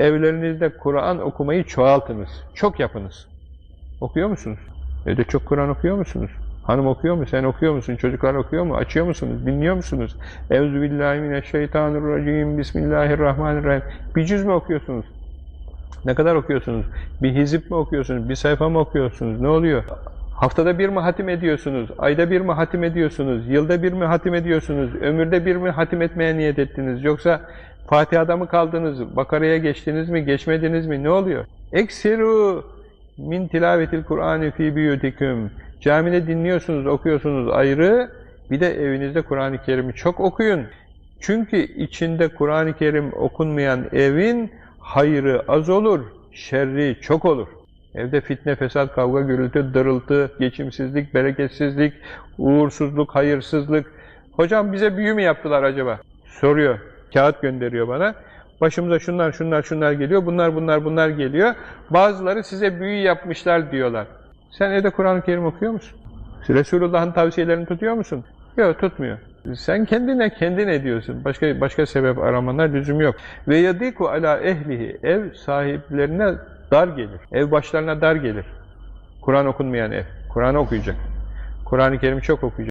Evlerinizde Kur'an okumayı çoğaltınız. Çok yapınız. Okuyor musunuz? Evde çok Kur'an okuyor musunuz? Hanım okuyor mu? Sen okuyor musun? Çocuklar okuyor mu? Açıyor musunuz? Dinliyor musunuz? Euzubillahimineşşeytanirracim. Bismillahirrahmanirrahim. Bir cüz mü okuyorsunuz? Ne kadar okuyorsunuz? Bir hizip mi okuyorsunuz? Bir sayfa mı okuyorsunuz? Ne oluyor? Haftada bir mi hatim ediyorsunuz? Ayda bir mi hatim ediyorsunuz? Yılda bir mi hatim ediyorsunuz? Ömürde bir mi hatim etmeye niyet ettiniz? Yoksa Fatiha'da mı kaldınız? Bakara'ya geçtiniz mi? Geçmediniz mi? Ne oluyor? Eksiru min tilavetil Kur'an fi biyutikum. Camide dinliyorsunuz, okuyorsunuz ayrı. Bir de evinizde Kur'an-ı Kerim'i çok okuyun. Çünkü içinde Kur'an-ı Kerim okunmayan evin hayrı az olur, şerri çok olur. Evde fitne, fesat, kavga, gürültü, dırıltı, geçimsizlik, bereketsizlik, uğursuzluk, hayırsızlık. Hocam bize büyü mü yaptılar acaba? Soruyor, kağıt gönderiyor bana. Başımıza şunlar, şunlar, şunlar geliyor, bunlar, bunlar, bunlar geliyor. Bazıları size büyü yapmışlar diyorlar. Sen evde Kur'an-ı Kerim okuyor musun? Resulullah'ın tavsiyelerini tutuyor musun? Yok, tutmuyor. Sen kendine kendin ediyorsun. Başka başka sebep aramana lüzum yok. Ve yadiku ala ehlihi ev sahiplerine dar gelir. Ev başlarına dar gelir. Kur'an okunmayan ev. Kur'an okuyacak. Kur'an-ı Kerim'i çok okuyacak.